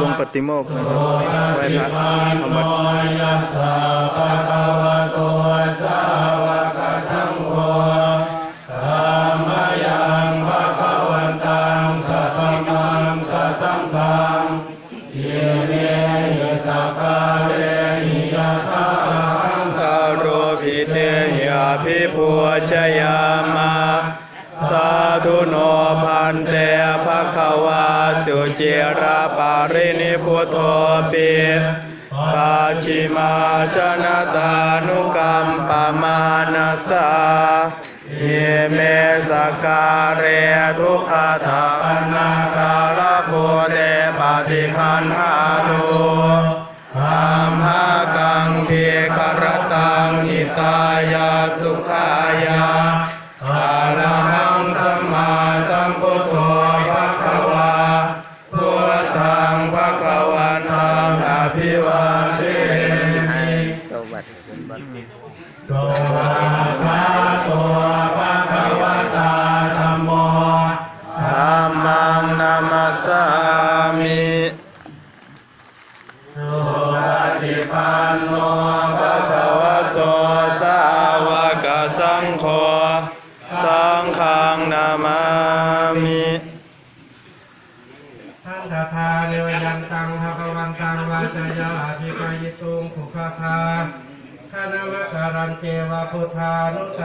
ลงปฏิโมกข์นะครับไหว้พระทำวัดยัสสะภะคะวะโตสาวกสังโฆธัมมยังภะคะวันตังสัทธัมมังสัสสังฆังเยเมหิสัพพะเรหิยะทาหังคารุพิเทยาภิปัวชยามา สาธุโน นเตภะคะวาสุจิราปารินิพุทโธปิปาชิมาชนะตานุกรรมปมานาสาเยเมสการเรทุกขตานาการะโพเตปฏิคันหาตุธรรมะกังเทกรตังนิตายาสุขายา ภะคะวันตังอภิวาเทมิโตภะคะโตภะคะวะตาธัมโมธัมมังนามัสสามิสุปฏิปันโนภะคะวะโตสาวกสังโฆสังฆังนามามิ ท่านตถาเนวยันตังภะควันตังวาจายาภิกายิตุงขุขคาคานามะการันเจวาพุทธานุ